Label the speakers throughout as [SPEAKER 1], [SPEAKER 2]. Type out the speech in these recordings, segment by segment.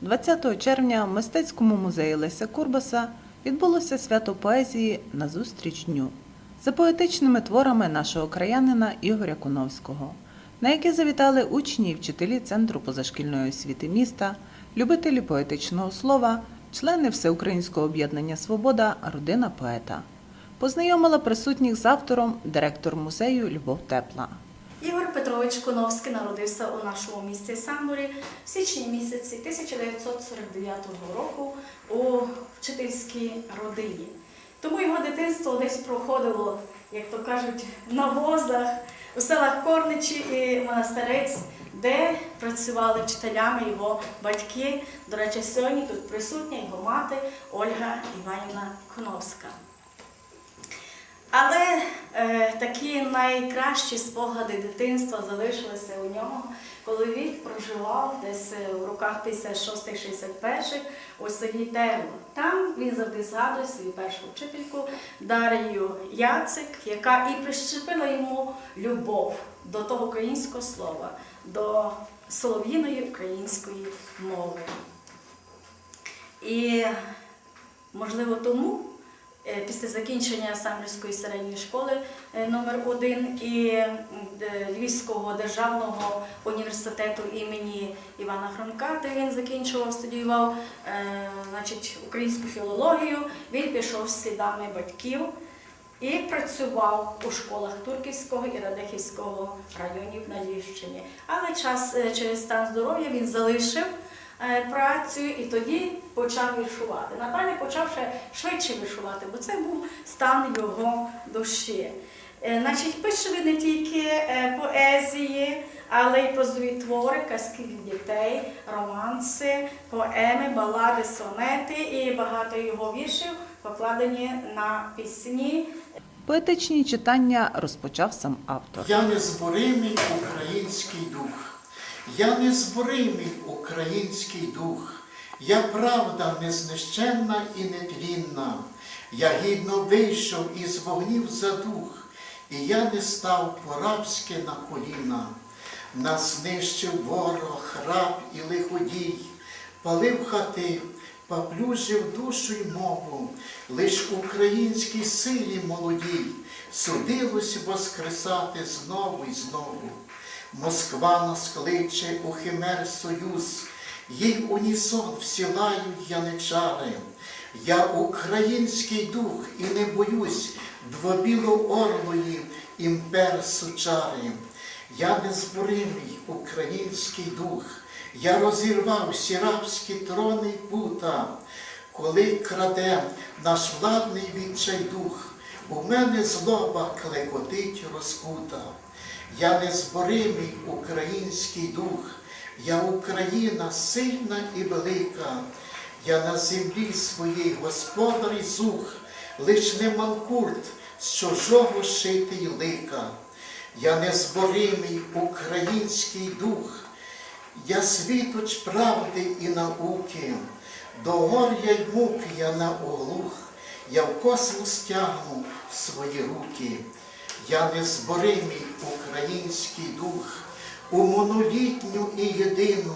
[SPEAKER 1] 20 червня в мистецькому музеї Леся Курбаса відбулося свято поезії «Назустріч дню» за поетичними творами нашого краянина Ігоря Куновського, на які завітали учні і вчителі Центру позашкільної освіти міста, любителі поетичного слова, члени Всеукраїнського об'єднання Свобода, родина поета. Познайомила присутніх з автором директор музею Любов Тепла.
[SPEAKER 2] Ігор Петрович Коновський народився у нашому місті Самборі в січні місяці 1949 року у вчительській родині. Тому його дитинство десь проходило, як то кажуть, на возах у селах Корничі і Монастирець, де працювали вчителями його батьки. До речі, сьогодні тут присутня його мати Ольга Іванівна Коновська. Але такі найкращі спогади дитинства залишилися у нього, коли він проживав десь е, в роках 56-61 у селі Терло. Там він завжди згадує свою першу вчительку Дарію Яцик, яка і прищепила йому любов до того українського слова, до солов'їної української мови. І можливо тому е, після закінчення Самбірської середньої школи е, номер 1 і е, Львівського державного університету імені Івана Франка, де він закінчував, студіював е, значить, українську філологію, він пішов з слідами батьків. І працював у школах Турківського і Радехівського районів на Львівщині. Але час е, через стан здоров'я він залишив працю і тоді почав віршувати. Напевне, почав ще швидше віршувати, бо це був стан його душі. Е, Значить, пише він не тільки е, поезії, але й прозові твори, казки для дітей, романси, поеми, балади, сонети і багато його віршів покладені на пісні.
[SPEAKER 1] Поетичні читання розпочав сам автор.
[SPEAKER 3] Я незборимий український дух, я незборимий український дух, я правда незнищенна і нетлінна, я гідно вийшов із вогнів за дух, і я не став по-рабськи на коліна. Нас знищив ворог, раб і лиходій, палив хати, поплюжив душу й мову, лиш українській силі молодій судилось воскресати знову й знову. Москва нас кличе у химер союз, їй унісон всі лають яничари. Я український дух і не боюсь двобіло-орлої імпер сучари. Я незборимий український дух, я розірвав всі рабські трони пута, коли краде наш владний відчайдух, у мене злоба клекотить розкута. Я незборимий український дух, я Україна сильна і велика, я на землі своїй господар і зух, лиш не манкурт з чужого шитий лика. Я незборимий український дух, я світоч правди і науки, до горя й мук я на оглух, я в космос тягну свої руки. Я незборимий український дух, у монолітню і єдину,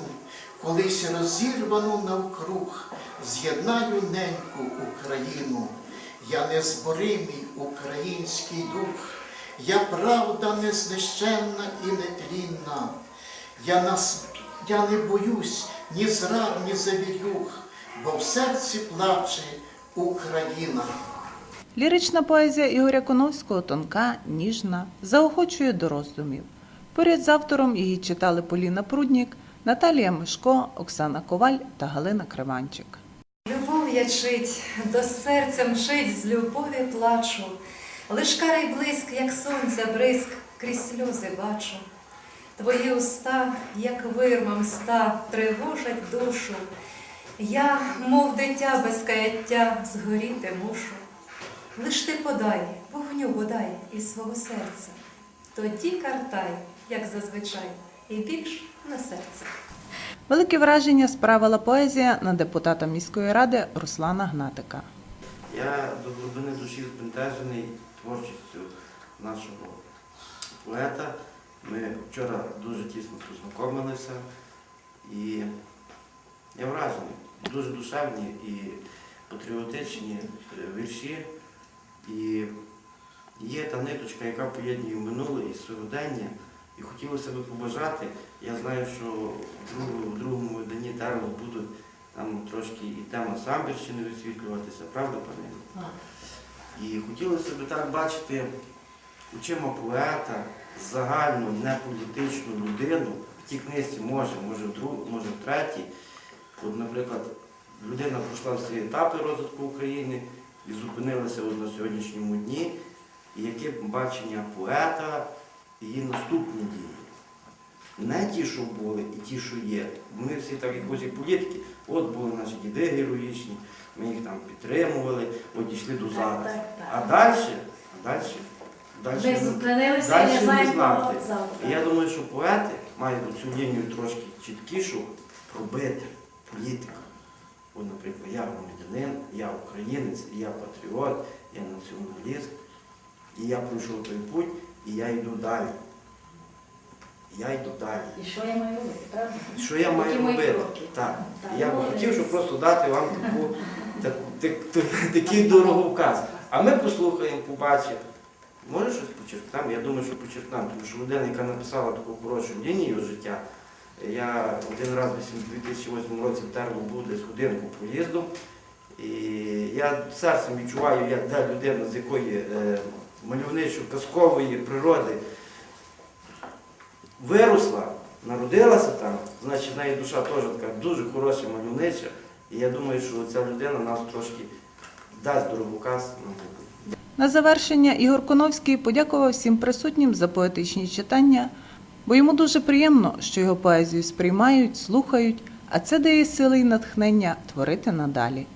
[SPEAKER 3] колись розірвану навкруг, з'єднаю неньку Україну. Я незборимий український дух, я правда незнищенна і нетлінна. Я, нас, я не боюсь ні зрад, ні завірюх, бо в серці плаче Україна.
[SPEAKER 1] Лірична поезія Ігоря Коновського тонка, ніжна, заохочує до роздумів. Поряд з автором її читали Поліна Пруднік, Наталія Мишко, Оксана Коваль та Галина Криванчик.
[SPEAKER 4] Любов ячить, до серця мчить, з любові плачу. Лиш карий блиск, як сонця бризк, крізь сльози бачу. Твої уста, як вирма мста, тривожать душу. Я, мов дитя без каяття, згоріти мушу. Лиш ти подай, вогню бодай із свого серця. Тоді картай, як зазвичай, і більш на серце.
[SPEAKER 1] Велике враження справила поезія на депутата міської ради Руслана Гнатика.
[SPEAKER 5] Я до глибини душі збентежений творчістю нашого поета. Ми вчора дуже тісно познайомилися і я вражений. дуже душевні і патріотичні е, вірші. І є та ниточка, яка поєднує минуле і сьогодення. І хотілося б побажати. Я знаю, що в другому, виданні Терло будуть там трошки і тема самбірщини висвітлюватися, правда, пане? І хотілося б так бачити очима поета, загальну, неполітичну людину. В тій книжці може, може в другу, може в третій. От, наприклад, людина пройшла всі етапи розвитку України і зупинилася от на сьогоднішньому дні. І яке бачення поета її наступні дії. Не ті, що були, і ті, що є. Ми всі так якось як політики, от були наші діди героїчні, ми їх там підтримували, от дійшли до зараз.
[SPEAKER 2] Так, так,
[SPEAKER 5] А далі, а далі, далі.
[SPEAKER 2] Ми зупинилися і не знаємо
[SPEAKER 5] знати. І я думаю, що поети мають цю лінію трошки чіткішу пробити політику. От, наприклад, я громадянин, я українець, я патріот, я націоналіст, і я пройшов той путь, і я йду далі. Я йду далі.
[SPEAKER 2] І що я маю робити, правда?
[SPEAKER 5] Що я маю
[SPEAKER 2] Які
[SPEAKER 5] робити? Так.
[SPEAKER 2] Так,
[SPEAKER 5] Я б хотів, щоб просто дати вам таку, таку, так- так- такий дороговказ. А ми послухаємо, побачимо. Може щось почерпнемо? Я думаю, що почерпнемо, тому що людина, яка написала таку хорошу лінію життя, я один раз у 2008 році в Терлу був десь годинку проїздом. І я серцем відчуваю, як де людина з якої е, мальовничо-казкової природи виросла, народилася там, значить в неї душа теж така дуже хороша, мальовнича. І я думаю, що ця людина нас трошки дасть дороговказ на майбутнє.
[SPEAKER 1] На завершення Ігор Коновський подякував всім присутнім за поетичні читання, бо йому дуже приємно, що його поезію сприймають, слухають, а це дає сили і натхнення творити надалі.